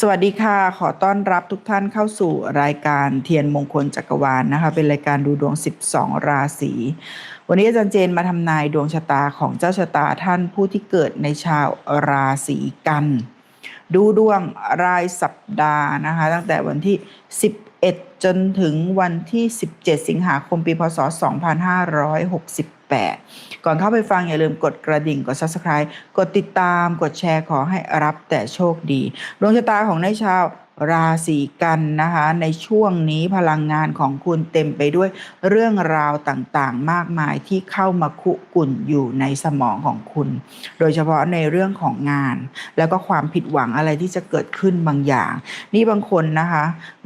สวัสดีค่ะ ขอต้อนรับทุกท่านเข้าสู่รายการเทียนมงคลจักรวาลนะคะ เป็นรายการดูดวง 12 ราศี วันนี้อาจารย์เจนมาทำนายดวงชะตาของเจ้าชะตาท่านผู้ที่เกิดในชาวราศีกัน ดูดวงรายสัปดาห์นะคะ ตั้งแต่วันที่ 11 จนถึงวันที่ 17 สิงหาคมปีพศ 2568 ก่อนเข้าไปฟังอย่าลืมกดกระดิ่งกด subscribe กดติดตาม กดแชร์ขอให้รับแต่โชคดีดวงชะตาของนายชาว ราศีกันนะคะ ในช่วงนี้พลังงานของคุณเต็มไปด้วยเรื่องราวต่างๆ มากมายที่เข้ามาคุกุ่นอยู่ในสมองของคุณ โดยเฉพาะในเรื่องของงาน แล้วก็ความผิดหวังอะไรที่จะเกิดขึ้นบางอย่าง นี่บางคนนะคะ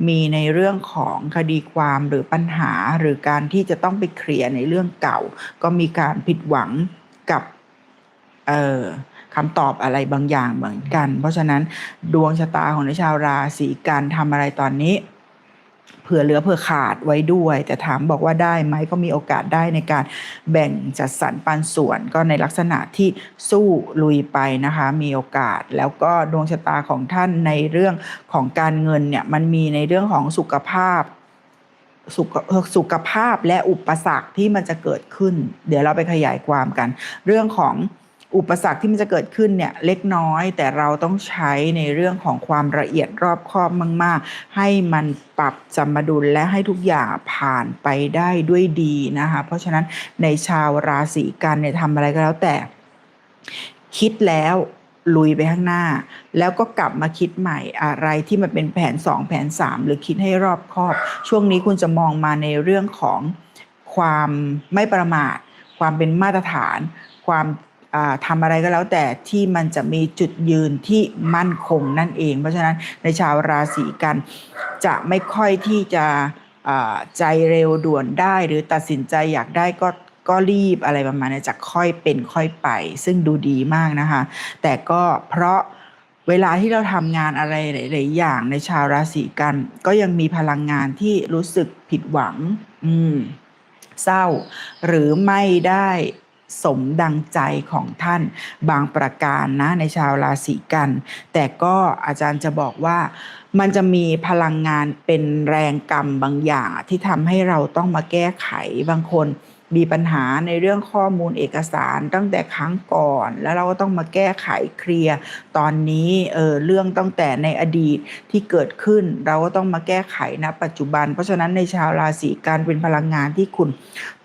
มีในเรื่องของคดีความหรือปัญหาหรือการที่จะต้องไปเคลียร์ในเรื่องเก่า ก็มีการผิดหวังกับเอ่อ คำตอบอะไรบางอย่างเหมือนกัน เพราะฉะนั้นดวงชะตาของในชาวราศีกันทำอะไรตอนนี้เผื่อเหลือเผื่อขาดไว้ด้วย แต่ถามบอกว่าได้ไหมก็มีโอกาสได้ในการแบ่งจัดสรรปันส่วนก็ในลักษณะที่สู้ลุยไปนะคะ มีโอกาสแล้วก็ดวงชะตาของท่านในเรื่องของการเงินเนี่ยมันมีในเรื่องของสุขภาพสุขสุขภาพและอุปสรรคที่มันจะเกิดขึ้น เดี๋ยวเราไปขยายความกัน เรื่องของ อุปสรรคที่มันจะเกิดขึ้นเนี่ยเล็กน้อย แต่เราต้องใช้ในเรื่องของความละเอียดรอบคอบมาก ๆ ให้มันปรับสมดุลและให้ทุกอย่างผ่านไปได้ด้วยดีนะคะเพราะฉะนั้นในชาวราศีกันเนี่ยทำอะไรก็แล้วแต่ คิดแล้วลุยไปข้างหน้า แล้วก็กลับมาคิดใหม่อะไรที่มันเป็นแผน 2 แผน 3 หรือคิดให้รอบคอบ ช่วงนี้คุณจะมองมาในเรื่องของความไม่ประมาท ความเป็นมาตรฐาน ความ ทำอะไรก็แล้วแต่ที่มันจะมีจุดยืนที่มั่นคงนั่นเอง เพราะฉะนั้นในชาวราศีกันจะไม่ค่อยที่จะใจเร็วด่วนได้ หรือตัดสินใจอยากได้ก็ก็รีบอะไรประมาณนี้จะค่อยเป็นค่อยไป ซึ่งดูดีมากนะคะ แต่ก็เพราะเวลาที่เราทำงานอะไรหลายๆอย่างในชาวราศีกัน ก็ยังมีพลังงานที่รู้สึกผิดหวัง อืม เศร้า หรือไม่ได้ สมดังใจของท่านบางประการนะในชาวราศีกัน แต่ก็อาจารย์จะบอกว่ามันจะมีพลังงานเป็นแรงกรรมบางอย่างที่ทำให้เราต้องมาแก้ไขบางคนมีปัญหาในเรื่องข้อมูลเอกสารตั้งแต่ครั้งก่อน แล้วเราก็ต้องมาแก้ไขเคลียร์ตอนนี้เออเรื่องตั้งแต่ในอดีตที่เกิดขึ้น เราก็ต้องมาแก้ไขณปัจจุบัน เพราะฉะนั้นในชาวราศีการเป็นพลังงานที่คุณ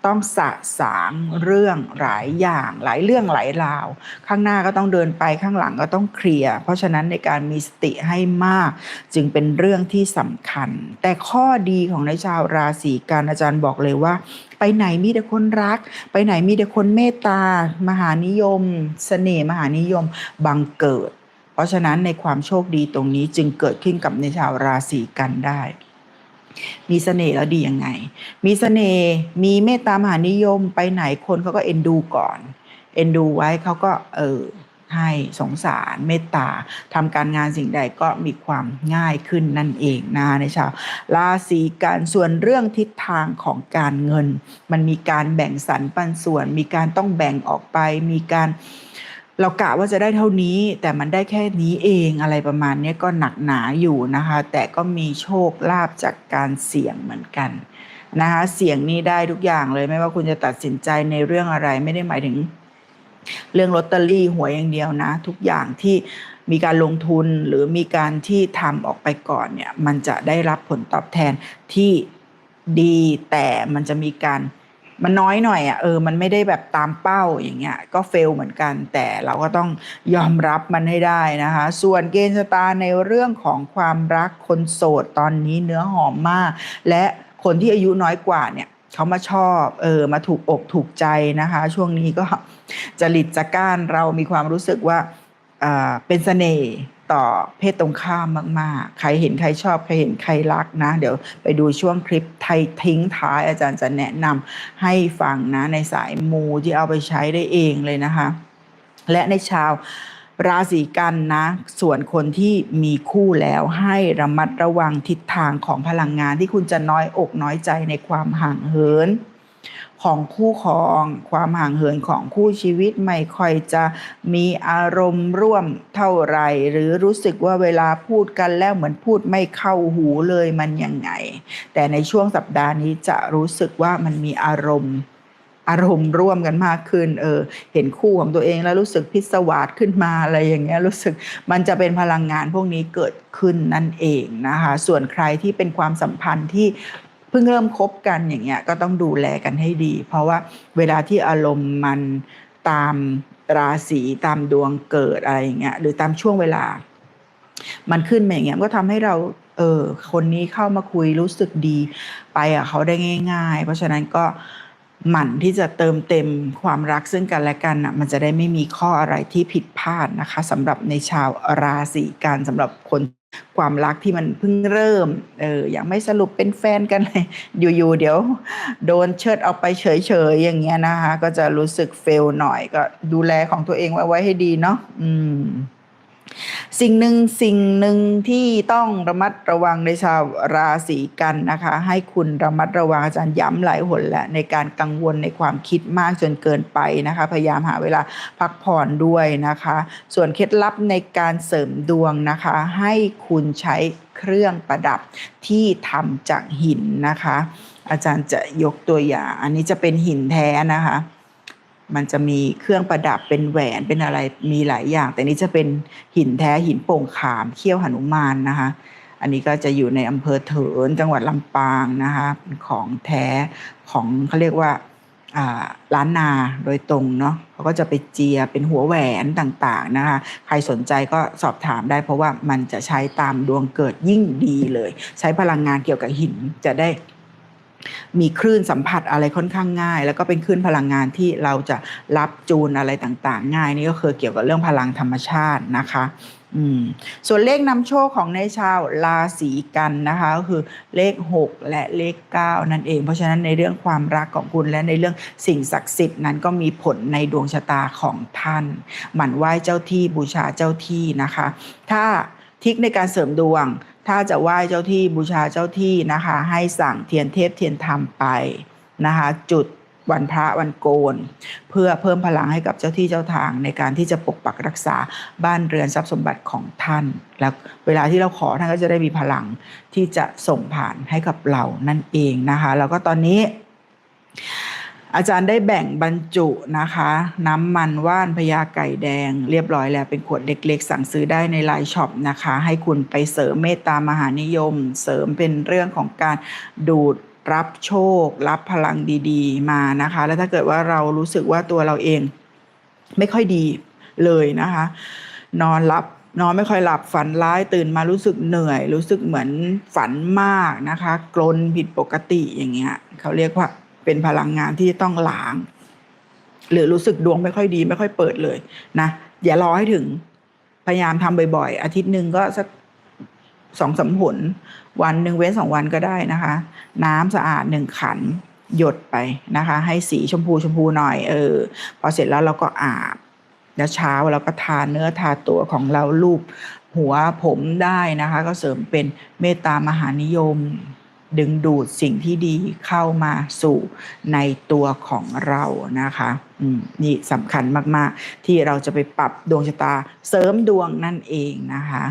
ต้องสะสางเรื่องหลายอย่างหลายเรื่องหลายราว ข้างหน้าก็ต้องเดินไปข้างหลังก็ต้องเคลียร์เพราะฉะนั้นในการมีสติให้มาก จึงเป็นเรื่องที่สำคัญ แต่ข้อดีของในชาวราศีกันอาจารย์บอกเลยว่า ไปไหนมีแต่คนรัก ไปไหนมีแต่คนเมตตา มหานิยมสเสน่ห์มหานิยมบังเกิด เพราะฉะนั้นในความโชคดีตรงนี้จึงเกิดขึ้นกับในชาวราศีกันได้ มีเสน่ห์แล้วดียังไง มีเสน่ห์ มีเมตตามหานิยม ไปไหนคนเขาก็เอ็นดูก่อน เอ็นดูไว้เขาก็เออให้สงสารเมตตาทำการงานสิ่งใดก็มีความง่ายขึ้นนั่นเองนะในชาวราศีกันส่วนเรื่องทิศทางของการเงิน มันมีการแบ่งสรรปันส่วน มีการต้องแบ่งออกไป มีการ เรากะว่าจะได้เท่านี้แต่มันได้แค่นี้เองอะไรประมาณนี้ก็หนักหนาอยู่นะคะ แต่ก็มีโชคลาภจากการเสี่ยงเหมือนกันนะคะเสี่ยงนี้ได้ทุกอย่างเลยไม่ว่าคุณจะตัดสินใจในเรื่องอะไรไม่ได้หมายถึง เรื่องลอตเตอรี่หวยอย่างเดียวนะ ทุกอย่างที่มีการลงทุนหรือมีการที่ทำออกไปก่อนเนี่ยมันจะได้รับผลตอบแทนที่ดีแต่มันจะมีการ มันน้อยหน่อยอะเออมันไม่ได้แบบตามเป้าอย่างเงี้ยก็เฟลเหมือนกัน แต่เราก็ต้องยอมรับมันให้ได้นะคะ ส่วนเกณฑ์ชะตาในเรื่องของความรักคนโสดตอนนี้เนื้อหอมมาก และคนที่อายุน้อยกว่าเนี่ยเขามาชอบเออมาถูกอกถูกใจนะคะ ช่วงนี้ก็จริตจักก้านเรามีความรู้สึกว่าอ่าเป็นเสน่ห์ ต่อเพศตรงข้ามมาก ๆ ใครเห็นใครชอบ ใครเห็นใครรักนะ เดี๋ยวไปดูช่วงคลิปไทยทิ้งท้ายอาจารย์จะแนะนำให้ฟังนะในสายมูที่เอาไปใช้ได้เองเลยนะคะ และในชาวราศีกันนะ ส่วนคนที่มีคู่แล้วให้ระมัดระวังทิศทางของพลังงานที่คุณจะน้อยอกน้อยใจในความห่างเหิน ของคู่ครอง ความห่างเหินของคู่ชีวิตไม่ค่อยจะมีอารมณ์ร่วมเท่าไหร่ หรือรู้สึกว่าเวลาพูดกันแล้วเหมือนพูดไม่เข้าหูเลยมันยังไง แต่ในช่วงสัปดาห์นี้จะรู้สึกว่ามันมีอารมณ์อารมณ์ร่วมกันมากขึ้น เออ เห็นคู่ของตัวเองแล้วรู้สึกพิศวาสขึ้นมาอะไรอย่างเงี้ย รู้สึกมันจะเป็นพลังงานพวกนี้เกิดขึ้นนั่นเองนะคะ ส่วนใครที่เป็นความสัมพันธ์ที่ พิ่งเริ่มคบกันอย่างเงี้ยก็ต้องดูแลกันให้ดี เพราะว่าเวลาที่อารมณ์มันตามราศีตามดวงเกิดอะไรอย่างเงี้ยหรือตามช่วงเวลา มันขึ้นมาอย่างเงี้ยก็ทำให้เราเออคนนี้เข้ามาคุยรู้สึกดีไปอะเขาได้ง่าย ๆ เพราะฉะนั้นก็ หมั่นที่จะเติมเต็มความรักซึ่งกันและกันอะมันจะได้ไม่มีข้ออะไรที่ผิดพลาดนะคะสำหรับในชาวราศีกันสำหรับคนความรักที่มันเพิ่งเริ่มเออยังไม่สรุปเป็นแฟนกันเลยอยู่ๆเดี๋ยวโดนเชิดเอาไปเฉยๆอย่างเงี้ยนะคะ ก็จะรู้สึกเฟลหน่อยก็ดูแลของตัวเองไว้ไว้ให้ดีเนาะอืม สิ่งหนึ่งสิ่งหนึ่งที่ต้องระมัดระวังในชาวราศีกันนะคะ ให้คุณระมัดระวังอาจารย์ย้ำหลายหนแล้วในการกังวลในความคิดมากจนเกินไปนะคะ พยายามหาเวลาพักผ่อนด้วยนะคะ ส่วนเคล็ดลับในการเสริมดวงนะคะ ให้คุณใช้เครื่องประดับที่ทำจากหินนะคะ อาจารย์จะยกตัวอย่าง อันนี้จะเป็นหินแท้นะคะ มันจะมีเครื่องประดับเป็นแหวนเป็นอะไรมีหลายอย่าง แต่นี้จะเป็นหินแท้หินโป่งขามเขี้ยวหนุมานนะคะ อันนี้ก็จะอยู่ในอำเภอเถินจังหวัดลำปางนะคะเป็นของแท้ของเขาเรียกว่าอ่าล้านนาโดยตรงเนาะเขาก็จะไปเจียเป็นหัวแหวนต่างๆนะคะใครสนใจก็สอบถามได้ เพราะว่ามันจะใช้ตามดวงเกิดยิ่งดีเลย ใช้พลังงานเกี่ยวกับหินจะได้ มีคลื่นสัมผัสอะไรค่อนข้างง่าย แล้วก็เป็นคลื่นพลังงานที่เราจะรับจูนอะไรต่างๆ ง่ายนี่ก็คือเกี่ยวกับเรื่องพลังธรรมชาตินะคะอืมส่วนเลขนำโชคของในชาวราศีกันนะคะก็คือเลข 6 และเลข 9 นั่นเอง เพราะฉะนั้นในเรื่องความรักของคุณและในเรื่องสิ่งศักดิ์สิทธิ์นั้นก็มีผลในดวงชะตาของท่าน หมั่นไหว้เจ้าที่บูชาเจ้าที่นะคะ ถ้าทิกในการเสริมดวง ถ้าจะไหว้เจ้าที่บูชาเจ้าที่นะคะ ให้สั่งเทียนเทพเทียนธรรมไปนะคะ จุดวันพระวันโกน เพื่อเพิ่มพลังให้กับเจ้าที่เจ้าทางในการที่จะปกปักรักษาบ้านเรือนทรัพย์สมบัติของท่าน แล้วเวลาที่เราขอท่านก็จะได้มีพลังที่จะส่งผ่านให้กับเรานั่นเองนะคะ แล้วก็ตอนนี้ อาจารย์ได้แบ่งบรรจุนะคะ น้ำมันว่านพญาไก่แดง เรียบร้อยแล้วเป็นขวดเล็กๆ สั่งซื้อได้ในไลน์ช็อปนะคะ ให้คุณไปเสริมเมตตามหานิยม เสริมเป็นเรื่องของการดูดรับโชค รับพลังดีๆ มานะคะ แล้วถ้าเกิดว่าเรารู้สึกว่าตัวเราเองไม่ค่อยดีเลยนะคะ นอนหลับนอนไม่ค่อยหลับฝันร้ายตื่นมารู้สึกเหนื่อย รู้สึกเหมือนฝันมากนะคะ กลนผิดปกติอย่างเงี้ยเขาเรียกว่า เป็นพลังงานที่ต้องล้าง หรือรู้สึกดวงไม่ค่อยดี ไม่ค่อยเปิดเลยนะอย่ารอให้ถึงพยายามทำบ่อย ๆ อาทิตย์หนึ่งก็สักสองสามหนวันหนึ่งเว้นสองวันก็ได้นะคะ น้ำสะอาดหนึ่งขันหยดไปนะคะ ให้สีชมพูชมพูหน่อยเออพอเสร็จแล้วเราก็อาบแล้วเช้าเราก็ทาเนื้อทาตัวของเราลูบหัวผมได้นะคะ ก็เสริมเป็นเมตตามหานิยม ดึงดูดสิ่งที่ดีเข้ามาสู่ในตัวของเรานะคะนี่สำคัญมาก ๆ ที่เราจะไปปรับดวงชะตาเสริมดวงนั่นเองนะคะ